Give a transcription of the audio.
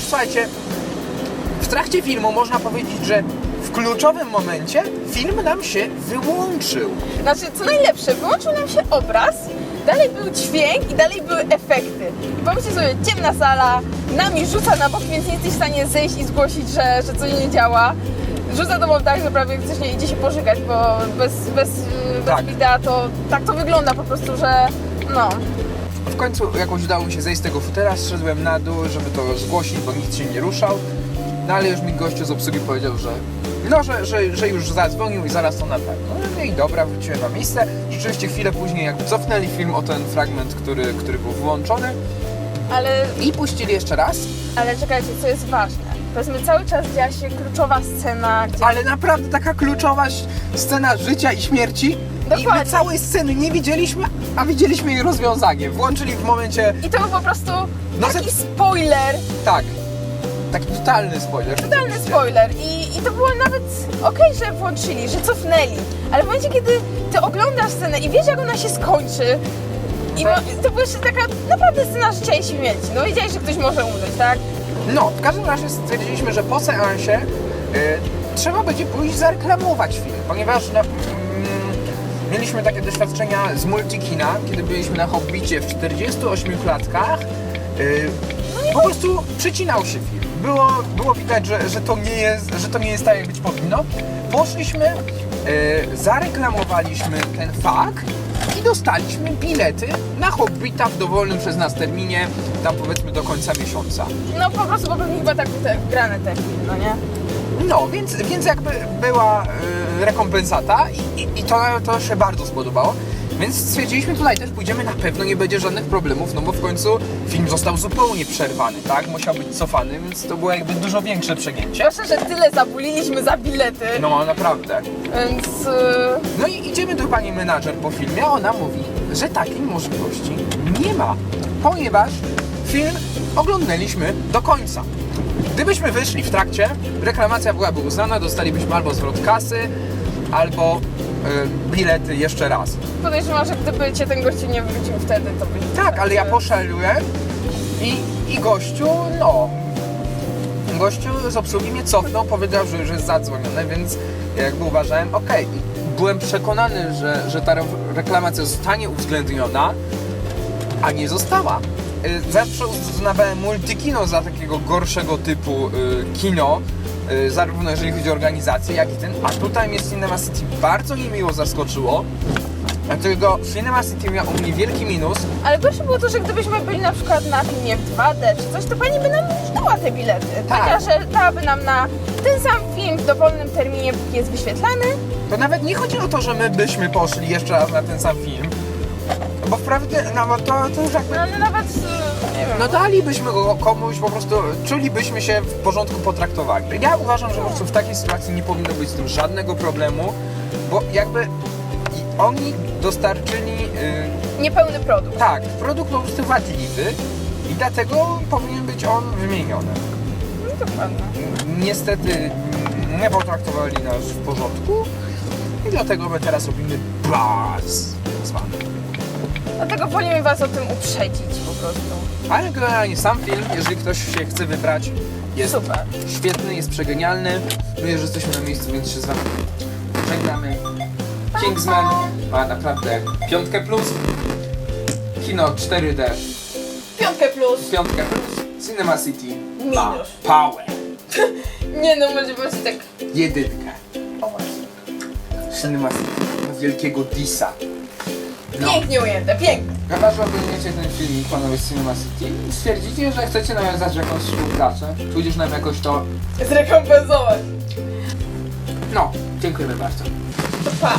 słuchajcie, w trakcie filmu można powiedzieć, że w kluczowym momencie film nam się wyłączył. Znaczy, co najlepsze, wyłączył nam się obraz, dalej był dźwięk i dalej były efekty. I pomyślcie sobie, ciemna sala, nami rzuca na bok, więc nie jesteś w stanie zejść i zgłosić, że, że coś nie działa. Rzuca to tak, że prawie ktoś nie idzie się pożygać, bo bez, bez, bez Tak. wideo to tak to wygląda po prostu, że no. W końcu jakoś udało mi się zejść z tego futera, zszedłem na dół, żeby to zgłosić, bo nikt się nie ruszał. No ale już mi gościu z obsługi powiedział, że no, że, że, że już zadzwonił i zaraz to naprawi. No i dobra, wróciłem na miejsce. Rzeczywiście chwilę później jakby cofnęli film o ten fragment, który, który był włączony Ale, i puścili jeszcze raz. ale czekajcie, co jest ważne. Powiedzmy, cały czas działa się kluczowa scena, gdzie Ale naprawdę taka kluczowa scena życia i śmierci. I my Dokładnie. całej sceny nie widzieliśmy, a widzieliśmy jej rozwiązanie. Włączyli w momencie, I to był po prostu No, taki ze- spoiler, tak, taki totalny spoiler. totalny spoiler. I, I to było nawet okej, że włączyli, że cofnęli. Ale w momencie, kiedy ty oglądasz scenę i wiesz, jak ona się skończy, i mo- to była jeszcze taka naprawdę scena życia i śmierci. No wiedziałeś, że ktoś może umrzeć, tak? No, w każdym razie stwierdziliśmy, że po seansie y, trzeba będzie pójść zareklamować film, ponieważ no, mm, mieliśmy takie doświadczenia z multikina, kiedy byliśmy na Hobbicie w 48 klatkach. y, po prostu przycinał się film. Było, było widać, że, że, to nie jest, że to nie jest tak, jak być powinno. Poszliśmy, y, zareklamowaliśmy ten fakt i dostaliśmy bilety na Hobbita w dowolnym przez nas terminie, tam powiedzmy do końca miesiąca. No po prostu, bo pewnie chyba tak te, grane te filmy, no nie? No, więc, więc jakby była y, rekompensata i, i, i to, to się bardzo spodobało. Więc stwierdziliśmy tutaj też pójdziemy, na pewno nie będzie żadnych problemów, no bo w końcu film został zupełnie przerwany, tak? Musiał być cofany, więc to było jakby dużo większe przegięcie. Zwłaszcza, że tyle zabuliliśmy za bilety, No, naprawdę. więc... Yy, No i idziemy do pani menadżer po filmie, a ona mówi, że takiej możliwości nie ma, ponieważ film oglądaliśmy do końca. Gdybyśmy wyszli w trakcie, reklamacja byłaby uznana, dostalibyśmy albo zwrot kasy, albo y, bilety jeszcze raz. podejrzewam, że gdyby cię ten gościu nie wrócił wtedy, to by... Tak, ale ja poszedłem i, i gościu, no, gościu z obsługi mnie cofnął, powiedział, że już jest zadzwonione, więc jakby uważałem, okej. Byłem przekonany, że, że ta re- reklamacja zostanie uwzględniona, a nie została. Y, Zawsze uznawałem multikino za takiego gorszego typu y, kino, y, zarówno jeżeli chodzi o organizację, jak i ten, a tutaj mnie Cinema City bardzo niemiło zaskoczyło. Dlatego Cinema City miał u mnie wielki minus, Ale gorsze było to, że gdybyśmy byli na przykład na filmie w 2D czy coś, to pani by nam dała te bilety. Tak. Taka, że dałaby nam na ten sam film w dowolnym terminie, póki jest wyświetlany. To nawet nie chodzi o to, że my byśmy poszli jeszcze raz na ten sam film. Bo wprawdzie, no bo to, to już jakby... No ale nawet, e, nie wiem, No dalibyśmy go komuś, po prostu czulibyśmy się w porządku potraktowani. Ja uważam, że po prostu w takiej sytuacji nie powinno być z tym żadnego problemu, bo jakby oni dostarczyli, yy, niepełny produkt. tak, produkt po prostu wadliwy i dlatego powinien być on wymieniony. No dokładnie. Niestety nie potraktowali nas w porządku i dlatego my teraz robimy baz z wami. Dlatego wolimy was o tym uprzedzić po prostu. Ale generalnie sam film, jeżeli ktoś się chce wybrać, jest Super. świetny, jest przegenialny. My już jesteśmy na miejscu, więc się z wami żegnamy. Kingsman ma naprawdę piątkę plus. Kino 4D Piątkę plus. piątkę plus. Cinema City ma Minus. power. Nie no, może właśnie tak... Jedynkę. O właśnie. Cinema City ma wielkiego disa. Pięknie ujęte, pięknie. Chyba, że oglądacie ten filmik panowie z Cinema City i stwierdzicie, że chcecie nawiązać jakąś współpracę, tudzież nam jakoś to... Zrekompensować. No, dziękujemy bardzo. To pa.